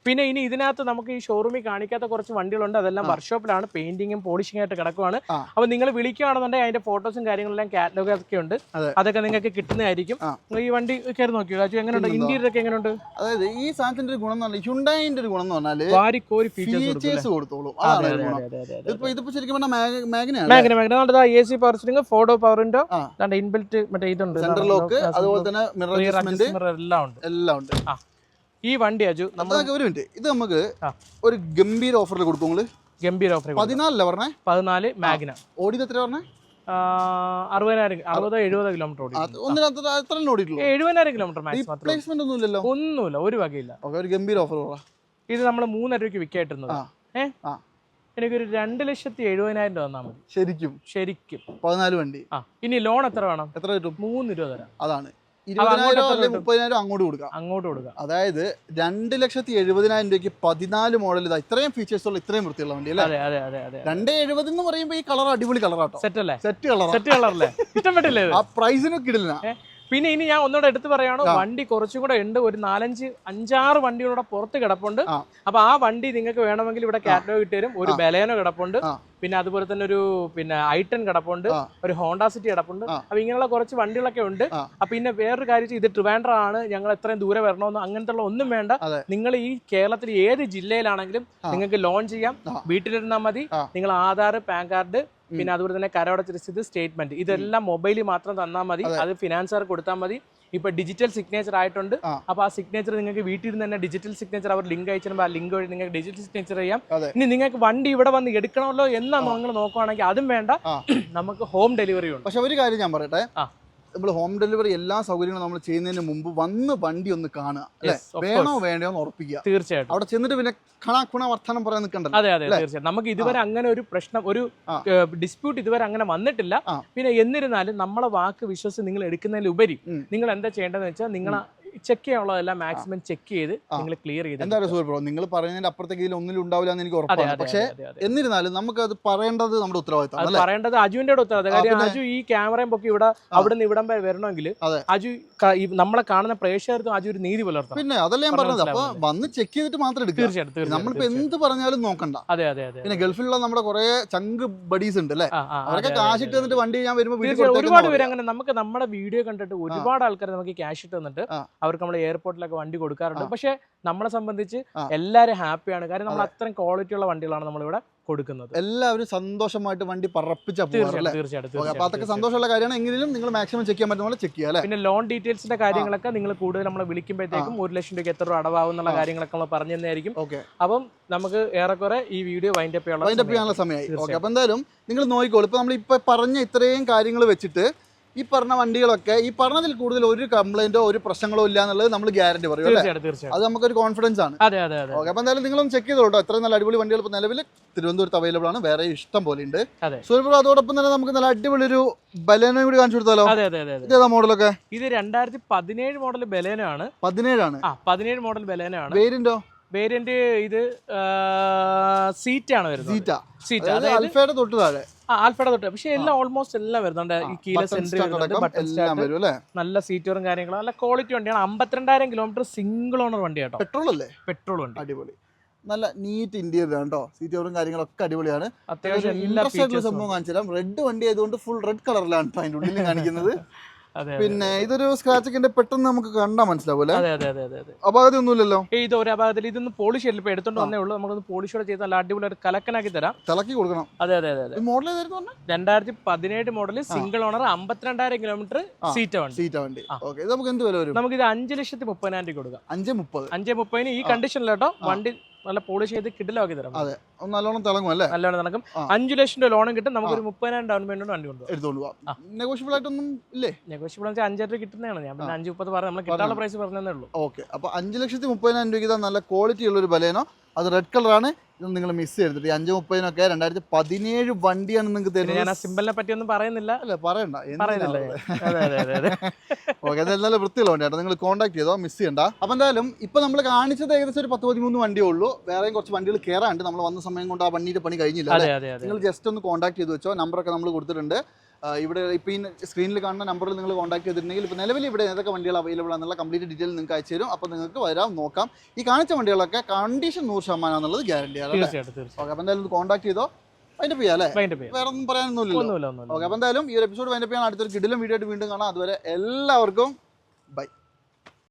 പിന്നെ ഇനി ഇതിനകത്ത് നമുക്ക് ഈ ഷോറൂമിൽ കാണിക്കാത്ത കുറച്ച് വണ്ടികളുണ്ട്. അതെല്ലാം വർക്ക്ഷോപ്പിലാണ് പെയിന്റിങ്ങും പോളിഷിംഗ് ആയിട്ട് കിടക്കുവാണ്. അപ്പൊ നിങ്ങൾ വിളിക്കുകയാണെന്നുണ്ടെങ്കിൽ അതിന്റെ ഫോട്ടോസും കാര്യങ്ങളെല്ലാം കാറ്റലോഗ് ഒക്കെ ഉണ്ട്. അതൊക്കെ നിങ്ങൾക്ക് കിട്ടുന്നതായിരിക്കും. ഈ വണ്ടി കയറി നോക്കിയോ? രാജു എങ്ങനെയുണ്ട്? ഇന്ത്യയിലൊക്കെ ഇന്റീരിയർ ഒക്കെ എങ്ങനെയുണ്ട്? അതായത് ഈ സാധനത്തിന്റെ ഒരു ഗുണം എന്ന് പറഞ്ഞാൽ ഹ്യുണ്ടായിന്റെ ഒരു ഗുണം എന്ന് പറഞ്ഞാൽ വാരി കോരി ഫീച്ചേഴ്സ് കൊടുത്തോളൂ. ഇതിപ്പോ ശരിക്കും പറഞ്ഞാൽ Magna Magna. A C power steering photo power window inbuilt മറ്റേ ഇതുണ്ട്. സെന്റർ ലോക്ക് അതുപോലെ തന്നെ മിറർ എല്ലാം ഉണ്ട്. എല്ലാം ഉണ്ട്. ആ. ഈ വണ്ടി അജു നമ്മൾ അതൊക്കെ ഒരു മിനിറ്റ്. ഇത് നമുക്ക് ഒരു ഗംഭീര ഓഫറിൽ കൊടുക്കും നിങ്ങൾ. ഗംഭീര ഓഫർ പതിനാലല്ലേ പറഞ്ഞേ? പതിനാല് മാഗ്ന ഓടിയത് എത്ര പറഞ്ഞേ? അറുപതിനായിരം അറുപതോ എഴുപതോ കിലോമീറ്റർ ഓടിയിട്ടുള്ളൂ. എഴുപതിനായിരം കിലോമീറ്റർ റീപ്ലേസ്മെന്റ് ഒന്നുമില്ല ഒരു വകയില്ല. ഒരു ഗംഭീര ഓഫർ ഇത് നമ്മൾ മൂന്നര രൂപയ്ക്ക് വിൽക്കായിട്ടിരുന്നത്. ആ. ഏ? ആ. എനിക്കൊരു രണ്ട് ലക്ഷത്തി എഴുപതിനായിരം രൂപ തന്നാൽ മതി. ശരിക്കും. ശരിക്കും. പതിനാല് വണ്ടി. ആ ഇനി ലോൺ എത്ര വേണം? എത്ര കിട്ടും? മൂന്ന് രൂപ തരാം. അതാണ്. ഇരുപതിനായിരം അല്ലെങ്കിൽ? മുപ്പതിനായിരം അങ്ങോട്ട് കൊടുക്കാം. അങ്ങോട്ട് കൊടുക്കുക അതായത് രണ്ട് ലക്ഷത്തി എഴുപതിനായിരം രൂപയ്ക്ക് പതിനാല് മോഡൽ ഇതാ. ഇത്രയും ഫീച്ചേഴ്സ് ഉള്ള ഇത്രയും വൃത്തിയുള്ള വണ്ടി അല്ലേ രണ്ട് എഴുപത് എന്ന് പറയുമ്പോൾ ഈ കളർ അടിപൊളി കളറാട്ടോ സെറ്റ് അല്ലേ? സെറ്റ് കളർ സെറ്റ് കളറല്ലേ ഇഷ്ടപ്പെട്ടില്ലേ ആ പ്രൈസിനൊക്കെ ഇടില്ല? പിന്നെ ഇനി ഞാൻ ഒന്നുകൂടെ എടുത്തു പറയാണ് വണ്ടി കുറച്ചും കൂടെ ഉണ്ട് ഒരു നാലഞ്ച് അഞ്ചാറ് വണ്ടികളുടെ പുറത്ത് കിടപ്പുണ്ട്. അപ്പൊ ആ വണ്ടി നിങ്ങൾക്ക് വേണമെങ്കിൽ ഇവിടെ കാറ്റലോഗ് ഇട്ട് തരും. ഒരു ബലേനോ കിടപ്പുണ്ട്. പിന്നെ അതുപോലെ തന്നെ ഒരു പിന്നെ ഐട്ടൺ കിടപ്പുണ്ട്. ഒരു ഹോണ്ട സിറ്റി കിടപ്പുണ്ട്. അപ്പൊ ഇങ്ങനെയുള്ള കുറച്ച് വണ്ടികളൊക്കെ ഉണ്ട്. അപ്പൊ പിന്നെ വേറൊരു കാര്യം ഇത് ട്രിവാൻഡ്ര ആണ്. ഞങ്ങൾ എത്രയും ദൂരെ വരണമെന്നോ അങ്ങനത്തെ ഉള്ള ഒന്നും വേണ്ട. നിങ്ങൾ ഈ കേരളത്തിൽ ഏത് ജില്ലയിലാണെങ്കിലും നിങ്ങൾക്ക് ലോൺ ചെയ്യാം. വീട്ടിലിരുന്നാൽ മതി. നിങ്ങൾ ആധാർ പാൻ കാർഡ് പിന്നെ അതുപോലെ തന്നെ കരമടച്ച രസീത് സ്റ്റേറ്റ്മെന്റ് ഇതെല്ലാം മൊബൈലിൽ മാത്രം തന്നാൽ മതി. അത്. ഫിനാൻസാർ കൊടുത്താൽ മതി. ഇപ്പൊ ഡിജിറ്റൽ സിഗ്നേച്ചർ ആയിട്ടുണ്ട്. അപ്പൊ ആ സിഗ്നേച്ചർ നിങ്ങൾക്ക് വീട്ടിൽ നിന്ന് തന്നെ ഡിജിറ്റൽ സിഗ്നേച്ചർ അവർ ലിങ്ക് അയച്ചിരുമ്പോൾ ആ ലിങ്ക് വഴി നിങ്ങൾക്ക് ഡിജിറ്റൽ സിഗ്നേച്ചർ ചെയ്യാം. ഇനി നിങ്ങൾക്ക് വണ്ടി ഇവിടെ വന്ന് എടുക്കണമല്ലോ എന്നാ നിങ്ങൾ നോക്കുവാണെങ്കിൽ അതും വേണ്ട. നമുക്ക് ഹോം ഡെലിവറി ഉണ്ട്. പക്ഷെ ഒരു കാര്യം ഞാൻ പറയട്ടെ. നമ്മൾ ഹോം ഡെലിവറി എല്ലാ സൗകര്യങ്ങളും നമ്മൾ ചെയ്യുന്നതിന് മുമ്പ് വന്ന് വണ്ടി ഒന്ന് കാണുക അല്ലെ? വേണോ. വേണ്ടയോ എന്ന് ഉറപ്പിക്കുക. തീർച്ചയായിട്ടും. അവിടെ ചെന്നിട്ട് പിന്നെ കണാ കുണ വർത്തമാനം പറയാൻ നിൽക്കണ്ടല്ലോ അതെ അതെ തീർച്ചയായും നമുക്ക് ഇതുവരെ അങ്ങനെ ഒരു പ്രശ്നം ഒരു ഡിസ്പ്യൂട്ട് ഇതുവരെ അങ്ങനെ വന്നിട്ടില്ല. പിന്നെ എന്നിരുന്നാലും നമ്മളെ വാക്ക് വിശ്വസിച്ച് നിങ്ങൾ എടുക്കുന്നതിലുപരി ഉപരി നിങ്ങൾ എന്താ ചെയ്യേണ്ടതെന്ന് വെച്ചാൽ നിങ്ങൾ ചെക്ക് ചെയ്യാനുള്ളതെല്ലാം മാക്സിമം ചെക്ക് ചെയ്ത് നിങ്ങൾ ക്ലിയർ ചെയ്ത് എന്താ പറയുക ബ്രോ നിങ്ങൾ പറയുന്നതിന്റെ അപ്പുറത്തേക്ക് ഇതിൽ ഒന്നിലും ഉണ്ടാവില്ല എന്ന് എനിക്ക് ഉറപ്പാണ്. പക്ഷേ എന്നിരുന്നാലും നമുക്ക് അത് പറയേണ്ടത് നമ്മുടെ ഉത്തരവാദിത്തം പറയേണ്ടത് അജുവിന്റെ ഉത്തരവാദിത്തം. കാര്യം അജു ഈ ക്യാമറയും പൊക്കി ഇവിടെ അവിടെ നിന്ന് ഇവിടം വരെ വരണമെങ്കിൽ അജു നമ്മളെ കാണുന്ന പ്രേക്ഷകർക്കും അജു ഒരു നീതി പുലർത്തണം. പിന്നെ അതല്ല ഞാൻ പറഞ്ഞത്. അപ്പൊ വന്ന് ചെക്ക് ചെയ്തിട്ട് മാത്രം എടുക്കുക. തീർച്ചയായിട്ടും നമ്മളിപ്പോ എന്ത് പറഞ്ഞാലും നോക്കണ്ട. അതെ അതെ അതെ പിന്നെ ഗൾഫിലുള്ള നമ്മുടെ കുറെ ചങ്ക് ബഡീസ് ഉണ്ട് അല്ലേ? അവരൊക്കെ കാശ് ഇട്ട്. തന്നിട്ട് വണ്ടി ഞാൻ വരുമ്പോൾ ഒരുപാട് പേര് അങ്ങനെ നമുക്ക് നമ്മുടെ വീഡിയോ കണ്ടിട്ട് ഒരുപാട് ആൾക്കാർ നമുക്ക് ക്യാഷ് ഇട്ട് തന്നിട്ട്. അവർക്ക് നമ്മൾ എയർപോർട്ടിലൊക്കെ വണ്ടി കൊടുക്കാറുണ്ട്. പക്ഷേ നമ്മളെ സംബന്ധിച്ച്. എല്ലാവരും ഹാപ്പിയാണ്. കാരണം നമ്മൾ അത്രയും ക്വാളിറ്റി ഉള്ള വണ്ടികളാണ് നമ്മളിവിടെ കൊടുക്കുന്നത്. എല്ലാവരും സന്തോഷമായിട്ട് വണ്ടി പറപ്പിച്ച തീർച്ചയായിട്ടും അതൊക്കെ സന്തോഷമുള്ള കാര്യമാണ്. എങ്കിലും നിങ്ങൾ മാക്സിമം ചെക്ക് ചെയ്യാൻ പറ്റുന്ന ചെക്ക് ചെയ്യാം പിന്നെ ലോൺ ഡീറ്റെയിൽസിന്റെ കാര്യങ്ങളൊക്കെ നിങ്ങൾ കൂടുതൽ നമ്മളെ വിളിക്കുമ്പോഴത്തേക്കും ഒരു ലക്ഷം രൂപയ്ക്ക് എത്ര രൂപ അടവാകും എന്നുള്ള കാര്യങ്ങളൊക്കെ നമ്മൾ പറഞ്ഞു തന്നെയായിരിക്കും ഓക്കെ. അപ്പം നമുക്ക് ഏറെക്കുറെ ഈ വീഡിയോ വൈൻഡപ്പ് ചെയ്യാനുള്ള ചെയ്യാനുള്ള സമയമായി. ഓക്കെ അപ്പൊ എന്തായാലും നിങ്ങൾ നോക്കിക്കോളൂ. ഇപ്പൊ നമ്മൾ ഇപ്പൊ പറഞ്ഞ ഇത്രയും കാര്യങ്ങൾ വെച്ചിട്ട് ഈ പറഞ്ഞ വണ്ടികളൊക്കെ ഈ പറഞ്ഞതിൽ കൂടുതൽ ഒരു കംപ്ലൈന്റോ ഒരു പ്രശ്നങ്ങളോ ഇല്ല എന്നുള്ളത് നമ്മൾ ഗ്യാരണ്ടി പറയും അല്ലേ? തീർച്ചയായിട്ടും അത് നമുക്കൊരു കോൺഫിഡൻസ് ആണ്. അതെ അതെ അതെ. ഓക്കെ അപ്പൊ എന്തായാലും നിങ്ങളൊന്ന് ചെക്ക് ചെയ്തോട്ടോ എത്ര നല്ല അടിപൊളി വണ്ടികൾ ഇപ്പൊ നിലവിൽ തിരുവനന്തപുരത്ത് അവൈലബിൾ ആണ്. വേറെ ഇഷ്ടം പോലെ ഉണ്ട്. സൂര്യപ്രഭ അതോടൊപ്പം തന്നെ നമുക്ക് നല്ല അടിപൊളി ഒരു ബലേനോ കൂടി കാണിച്ചു കൊടുത്താലോ? അതെ അതെ അതെ ഇതേതാ മോഡലൊക്കെ? ഇത് രണ്ടായിരത്തി പതിനേഴ് മോഡൽ ബലേനോ ആണ് പതിനേഴാണ്. ആ പതിനേഴ് മോഡൽ ബലേനോ ആണ് വേരിന്റോ വേരിയന്റ് ഇത് സീറ്റാണ് ആണ് വരുന്നത്. സീറ്റ. സീറ്റ്. അൽഫയുടെ തൊട്ട് താഴെ. ആ ആൽഫയുടെ തൊട്ട്. പക്ഷെ എല്ലാം ഓൾമോസ്റ്റ് എല്ലാം വരുന്നുണ്ട്. ഈ കീല സെന്റർ ബട്ടൺ സ്റ്റാർട്ട് നല്ല സീറ്ററും കാര്യങ്ങളും. നല്ല ക്വാളിറ്റി വണ്ടിയാണ്. അമ്പത്തിരണ്ടായിരം കിലോമീറ്റർ സിംഗിൾ ഓണർ വണ്ടി കേട്ടോ. പെട്രോൾ അല്ലേ? പെട്രോൾ വണ്ടി. അടിപൊളി. നല്ല നീറ്റ് ഇന്റീരിയർ കേട്ടോ. സീറ്റ് കവറും കാര്യങ്ങളൊക്കെ അടിപൊളിയാണ്. അത്യാവശ്യം സംഭവം കാണിച്ചു തരാം റെഡ് വണ്ടി ആയതുകൊണ്ട് ഫുൾ റെഡ് കളറിലാണ് കേട്ടോ അതിന്റെ ഉള്ളിൽ കാണിക്കുന്നത്. പിന്നെ ഇതൊരു സ്ക്രാച്ച് ഒക്കെ പെട്ടെന്ന് നമുക്ക് കണ്ടാൽ മനസ്സിലാവൂല അതെ അതെ അതെ അതെ അതെ. അപാകത ഒന്നുമില്ലല്ലോ? ഇത് ഒരു അപാകത്തിൽ ഇതൊന്ന് പോളിഷ് ചെയ്തില്ല ഇപ്പൊ എടുത്തോണ്ട് വന്നേ ഉള്ളൂ. നമുക്കൊന്ന് പോളിഷോടെ ചെയ്ത് നല്ല അടിപൊളി ഒരു കലക്കനാക്കി തരാം. തിളക്കി കൊടുക്കണം. അതെ അതെ അതെ മോഡൽ രണ്ടായിരത്തി പതിനേഴ് മോഡൽ സിംഗിൾ ഓണർ അമ്പത്തിരണ്ടായിരം കിലോമീറ്റർ സീറ്റ വണ്ടി. സീറ്റ വണ്ടി. നമുക്ക് എന്ത് വില വരും? നമുക്ക് ഇത് അഞ്ച് ലക്ഷത്തി മുപ്പതിനായിരം രൂപ കൊടുക്കാം. അഞ്ച് മുപ്പത്. അഞ്ച് മുപ്പതിന് ഈ കണ്ടീഷനിലോ വണ്ടി നല്ല പോളിഷ് ചെയ്ത് കിഡിലാക്കി തരാം. അതെ. നല്ലോണം തിളങ്ങും അല്ലേ? നല്ലോണം തിളങ്ങും. അഞ്ചു ലക്ഷം രൂപ ലോണും കിട്ടും. നമുക്ക് ഒരു മുപ്പതിനായിരം ഡൗൺ പേയ്മെന്റ് വണ്ടി കൊണ്ടുപോകാം. എടുത്തോളൂ. നെഗോഷ്യബിൾ ആയിട്ടൊന്നും ഇല്ലേ? നെഗോഷ്യബിൾ വെച്ചാൽ അഞ്ചര രൂപ കിട്ടുന്നതാണ്. ഞാൻ പിന്നെ അഞ്ച് മുപ്പത് പറഞ്ഞു നമ്മൾ കിട്ടാനുള്ള പ്രൈസ് പറഞ്ഞതേ ഉള്ളൂ. ഓക്കെ. അപ്പോൾ അഞ്ച് ലക്ഷത്തി മുപ്പതിനായിരം രൂപയ്ക്ക് നല്ല ക്വാളിറ്റി ഉള്ള ഒരു ബലേനോ? അത് റെഡ് കളറാണ് ഇതൊന്നും നിങ്ങൾ മിസ് ചെയ്തിട്ട് ഈ അഞ്ച് മുപ്പതിനൊക്കെ രണ്ടായിരത്തി പതിനേഴ് വണ്ടിയാണ് നിങ്ങൾക്ക് തരുന്നത്. ഞാൻ ആ പറ്റി ഒന്നും പറയുന്നില്ല. അല്ല പറയണ്ട. ഓക്കെ നല്ല വൃത്തിയുള്ള വണ്ടിയാണ് നിങ്ങൾ കോൺടാക്ട് ചെയ്തോ മിസ് ചെയ്യണ്ട. അപ്പം എന്തായാലും ഇപ്പം നമ്മൾ കാണിച്ചത് ഏകദേശം ഒരു പത്ത് പതിമൂന്ന് വണ്ടിയേ ഉള്ളൂ. വേറെയും കുറച്ച് വണ്ടികൾ കയറാണ്ട് നമ്മൾ വന്ന സമയം കൊണ്ട് ആ വണ്ടിയുടെ പണി കഴിഞ്ഞില്ല നിങ്ങൾ ജസ്റ്റ് ഒന്ന് കോൺടാക്ട് ചെയ്ത് വെച്ചോ. നമ്പറൊക്കെ നമ്മൾ കൊടുത്തിട്ടുണ്ട്. ഇവിടെ ഇപ്പോൾ ഈ സ്ക്രീനിൽ കാണുന്ന നമ്പറിൽ നിങ്ങൾ കോൺടാക്ട് ചെയ്തിട്ടുണ്ടെങ്കിൽ ഇപ്പോൾ നിലവിൽ ഇവിടെ ഏതൊക്കെ വണ്ടികൾ അവൈലബിൾ ആണെന്നുള്ള കംപ്ലീറ്റ് ഡീറ്റെയിൽ നിങ്ങൾക്ക് അയച്ചു തരും. അപ്പോൾ നിങ്ങൾക്ക് വരാം നോക്കാം. ഈ കാണിച്ച വണ്ടികളൊക്കെ കണ്ടീഷൻ നൂറ് ശതമാനം എന്നുള്ളത് ഗ്യാരണ്ടി ആണ് ഓക്കെ അപ്പോൾ എന്തായാലും കോൺടാക്ട് ചെയ്തോ. വൈൻഡപ്പ് ചെയ്യാം അല്ലേ? വേറെ ഒന്നും പറയാനൊന്നുമില്ല ഓക്കെ അപ്പോൾ എന്തായാലും ഈ ഒരു എപ്പിസോഡ് വൈൻഡപ്പ് ചെയ്യാൻ അടുത്തൊരു കിഡിലും വീഡിയോ ആയിട്ട് വീണ്ടും കാണാം. അതുവരെ എല്ലാവർക്കും ബൈ